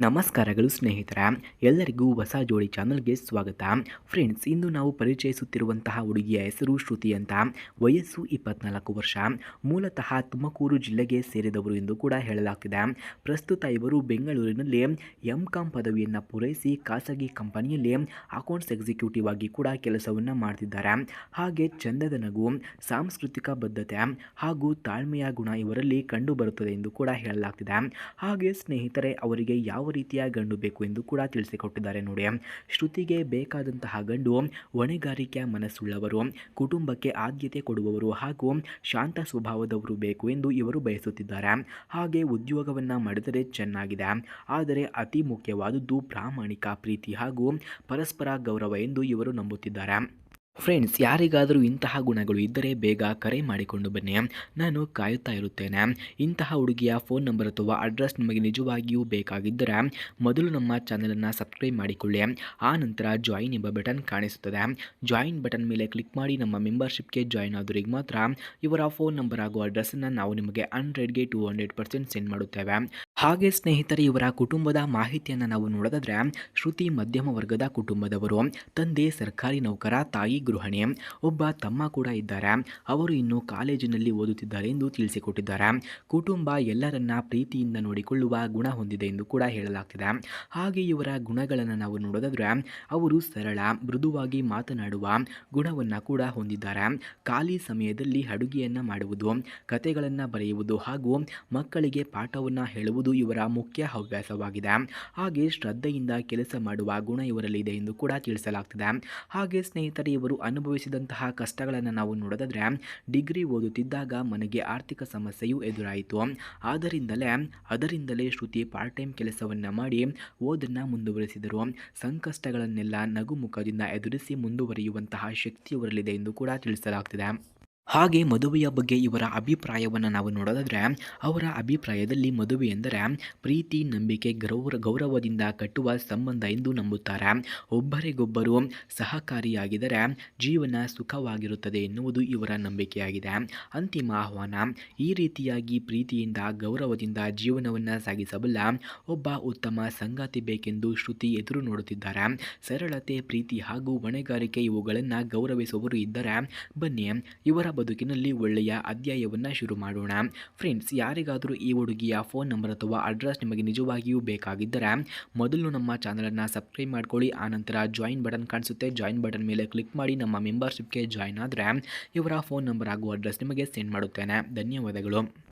ನಮಸ್ಕಾರಗಳು ಸ್ನೇಹಿತರ, ಎಲ್ಲರಿಗೂ ಹೊಸ ಜೋಡಿ ಚಾನಲ್ಗೆ ಸ್ವಾಗತ. ಫ್ರೆಂಡ್ಸ್, ಇಂದು ನಾವು ಪರಿಚಯಿಸುತ್ತಿರುವಂತಹ ಹುಡುಗಿಯ ಹೆಸರು ಶ್ರುತಿ ಅಂತ. ವಯಸ್ಸು ಇಪ್ಪತ್ನಾಲ್ಕು ವರ್ಷ. ಮೂಲತಃ ತುಮಕೂರು ಜಿಲ್ಲೆಗೆ ಸೇರಿದವರು ಎಂದು ಕೂಡ ಹೇಳಲಾಗ್ತಿದೆ. ಪ್ರಸ್ತುತ ಇವರು ಬೆಂಗಳೂರಿನಲ್ಲಿ ಎಂ ಕಾಂ ಪದವಿಯನ್ನು ಪೂರೈಸಿ ಖಾಸಗಿ ಕಂಪನಿಯಲ್ಲಿ ಅಕೌಂಟ್ಸ್ ಎಕ್ಸಿಕ್ಯೂಟಿವ್ ಆಗಿ ಕೂಡ ಕೆಲಸವನ್ನು ಮಾಡ್ತಿದ್ದಾರೆ. ಹಾಗೆ ಚಂದದ ನಗು, ಸಾಂಸ್ಕೃತಿಕ ಬದ್ಧತೆ ಹಾಗೂ ತಾಳ್ಮೆಯ ಗುಣ ಇವರಲ್ಲಿ ಕಂಡುಬರುತ್ತದೆ ಎಂದು ಕೂಡ ಹೇಳಲಾಗ್ತಿದೆ. ಹಾಗೆ ಸ್ನೇಹಿತರೆ, ಅವರಿಗೆ ಯಾವ ರೀತಿಯ ಗಂಡು ಬೇಕು ಎಂದು ಕೂಡ ತಿಳಿಸಿಕೊಟ್ಟಿದ್ದಾರೆ ನೋಡಿ. ಶ್ರುತಿಗೆ ಬೇಕಾದಂತಹ ಗಂಡು ಹೊಣೆಗಾರಿಕೆಯ ಮನಸ್ಸುಳ್ಳವರು, ಕುಟುಂಬಕ್ಕೆ ಆದ್ಯತೆ ಕೊಡುವವರು ಹಾಗೂ ಶಾಂತ ಸ್ವಭಾವದವರು ಬೇಕು ಎಂದು ಇವರು ಬಯಸುತ್ತಿದ್ದಾರೆ. ಹಾಗೆ ಉದ್ಯೋಗವನ್ನು ಮಾಡಿದರೆ ಚೆನ್ನಾಗಿದೆ. ಆದರೆ ಅತಿ ಮುಖ್ಯವಾದುದು ಪ್ರಾಮಾಣಿಕ ಪ್ರೀತಿ ಹಾಗೂ ಪರಸ್ಪರ ಗೌರವ ಎಂದು ಇವರು ನಂಬುತ್ತಿದ್ದಾರೆ. ಫ್ರೆಂಡ್ಸ್ ಯಾರಿಗಾದರೂ ಇಂತಹ ಗುಣಗಳು ಇದ್ದರೆ ಬೇಗ ಕರೆ ಮಾಡಿಕೊಂಡು ಬನ್ನಿ. ನಾನು ಕಾಯುತ್ತಾ ಇರುತ್ತೇನೆ. ಇಂತಹ ಹುಡುಗಿಯ ಫೋನ್ ನಂಬರ್ ಅಥವಾ ಅಡ್ರೆಸ್ ನಿಮಗೆ ನಿಜವಾಗಿಯೂ ಬೇಕಾಗಿದ್ದರೆ ಮೊದಲು ನಮ್ಮ ಚಾನಲನ್ನು ಸಬ್ಸ್ಕ್ರೈಬ್ ಮಾಡಿಕೊಳ್ಳಿ. ಆ ನಂತರ ಜಾಯಿನ್ ಎಂಬ ಬಟನ್ ಕಾಣಿಸುತ್ತದೆ. ಜಾಯಿನ್ ಬಟನ್ ಮೇಲೆ ಕ್ಲಿಕ್ ಮಾಡಿ ನಮ್ಮ ಮೆಂಬರ್ಶಿಪ್ಗೆ ಜಾಯಿನ್ ಆದವರಿಗೆ ಮಾತ್ರ ಇವರ ಫೋನ್ ನಂಬರ್ ಹಾಗೂ ಅಡ್ರೆಸ್ಸನ್ನು ನಾವು ನಿಮಗೆ ಹಂಡ್ರೆಡ್ಗೆ ಟು ಹಂಡ್ರೆಡ್ ಪರ್ಸೆಂಟ್ ಸೆಂಡ್ ಮಾಡುತ್ತೇವೆ. ಹಾಗೆ ಸ್ನೇಹಿತರೆ, ಇವರ ಕುಟುಂಬದ ಮಾಹಿತಿಯನ್ನು ನಾವು ನೋಡೋದಾದ್ರೆ, ಶ್ರುತಿ ಮಧ್ಯಮ ವರ್ಗದ ಕುಟುಂಬದವರು, ತಂದೆ, ಸರ್ಕಾರಿ ನೌಕರ, ತಾಯಿ ಗೃಹಿಣಿ, ಒಬ್ಬ ತಮ್ಮ ಕೂಡ ಇದ್ದಾರೆ. ಅವರು ಇನ್ನು ಕಾಲೇಜಿನಲ್ಲಿ ಓದುತ್ತಿದ್ದಾರೆ ಎಂದು ತಿಳಿಸಿಕೊಟ್ಟಿದ್ದಾರೆ. ಕುಟುಂಬ ಎಲ್ಲರನ್ನ ಪ್ರೀತಿಯಿಂದ ನೋಡಿಕೊಳ್ಳುವ ಗುಣ ಹೊಂದಿದೆ ಎಂದು ಕೂಡ ಹೇಳಲಾಗ್ತಿದೆ. ಹಾಗೆ ಇವರ ಗುಣಗಳನ್ನು ನಾವು ನೋಡೋದಾದ್ರೆ, ಅವರು ಸರಳ, ಮೃದುವಾಗಿ ಮಾತನಾಡುವ ಗುಣವನ್ನು ಕೂಡ ಹೊಂದಿದ್ದಾರೆ. ಖಾಲಿ ಸಮಯದಲ್ಲಿ ಅಡುಗೆಯನ್ನು ಮಾಡುವುದು ಕತೆಗಳನ್ನು ಬರೆಯುವುದು ಹಾಗೂ ಮಕ್ಕಳಿಗೆ ಪಾಠವನ್ನು ಹೇಳುವುದು ಇವರ ಮುಖ್ಯ ಹವ್ಯಾಸವಾಗಿದೆ. ಹಾಗೆ ಶ್ರದ್ಧೆಯಿಂದ ಕೆಲಸ ಮಾಡುವ ಗುಣ ಇವರಲ್ಲಿದೆ ಎಂದು ಕೂಡ ತಿಳಿಸಲಾಗ್ತಿದೆ. ಹಾಗೆ ಸ್ನೇಹಿತರೆ, ಇವರು ಅನುಭವಿಸಿದಂತಹ ಕಷ್ಟಗಳನ್ನು ನಾವು ನೋಡೋದಾದರೆ ಡಿಗ್ರಿ ಓದುತ್ತಿದ್ದಾಗ ಮನೆಗೆ ಆರ್ಥಿಕ ಸಮಸ್ಯೆಯೂ ಎದುರಾಯಿತು. ಆದ್ದರಿಂದಲೇ, ಅದರಿಂದಲೇ ಶ್ರುತಿ ಪಾರ್ಟ್ ಟೈಮ್ ಕೆಲಸವನ್ನು ಮಾಡಿ ಓದನ್ನು ಮುಂದುವರಿಸಿದರು. ಸಂಕಷ್ಟಗಳನ್ನೆಲ್ಲ ನಗುಮುಖದಿಂದ ಎದುರಿಸಿ ಮುಂದುವರಿಯುವಂತಹ ಶಕ್ತಿ ಇವರಲ್ಲಿದೆ ಎಂದು ಕೂಡ ತಿಳಿಸಲಾಗ್ತಿದೆ. ಹಾಗೆ ಮದುವೆಯ ಬಗ್ಗೆ ಇವರ ಅಭಿಪ್ರಾಯವನ್ನು ನಾವು ನೋಡೋದಾದರೆ, ಅವರ ಅಭಿಪ್ರಾಯದಲ್ಲಿ ಮದುವೆ ಎಂದರೆ ಪ್ರೀತಿ, ನಂಬಿಕೆ, ಗೌರ, ಗೌರವದಿಂದ ಕಟ್ಟುವ ಸಂಬಂಧ ಎಂದು ನಂಬುತ್ತಾರೆ. ಒಬ್ಬರಿಗೊಬ್ಬರು ಸಹಕಾರಿಯಾಗಿದ್ದರೆ ಜೀವನ ಸುಖವಾಗಿರುತ್ತದೆ ಎನ್ನುವುದು ಇವರ ನಂಬಿಕೆಯಾಗಿದೆ. ಅಂತಿಮ ಆಹ್ವಾನ, ಈ ರೀತಿಯಾಗಿ ಪ್ರೀತಿಯಿಂದ, ಗೌರವದಿಂದ ಜೀವನವನ್ನು ಸಾಗಿಸಬಲ್ಲ ಒಬ್ಬ ಉತ್ತಮ ಸಂಗಾತಿ ಬೇಕೆಂದು ಶ್ರುತಿ ಎದುರು ನೋಡುತ್ತಿದ್ದಾರೆ. ಸರಳತೆ, ಪ್ರೀತಿ ಹಾಗೂ ಹೊಣೆಗಾರಿಕೆ ಇವುಗಳನ್ನು ಗೌರವಿಸುವವರು ಇದ್ದರೆ ಬನ್ನಿ, ಇವರ ಬದುಕಿನಲ್ಲಿ ಒಳ್ಳೆಯ ಅಧ್ಯಾಯವನ್ನು ಶುರು ಮಾಡೋಣ. ಫ್ರೆಂಡ್ಸ್ ಯಾರಿಗಾದರೂ ಈ ಹುಡುಗಿಯ ಫೋನ್ ನಂಬರ್ ಅಥವಾ ಅಡ್ರೆಸ್ ನಿಮಗೆ ನಿಜವಾಗಿಯೂ ಬೇಕಾಗಿದ್ದರೆ ಮೊದಲು ನಮ್ಮ ಚಾನಲನ್ನು ಸಬ್ಸ್ಕ್ರೈಬ್ ಮಾಡ್ಕೊಳ್ಳಿ. ಆನಂತರ ಜಾಯಿನ್ ಬಟನ್ ಕಾಣಿಸುತ್ತೆ. ಜಾಯಿನ್ ಬಟನ್ ಮೇಲೆ ಕ್ಲಿಕ್ ಮಾಡಿ ನಮ್ಮ ಮೆಂಬರ್ಶಿಪ್ಗೆ ಜಾಯಿನ್ ಆದರೆ ಇವರ ಫೋನ್ ನಂಬರ್ ಹಾಗೂ ಅಡ್ರೆಸ್ ನಿಮಗೆ ಸೆಂಡ್ ಮಾಡುತ್ತೇನೆ. ಧನ್ಯವಾದಗಳು.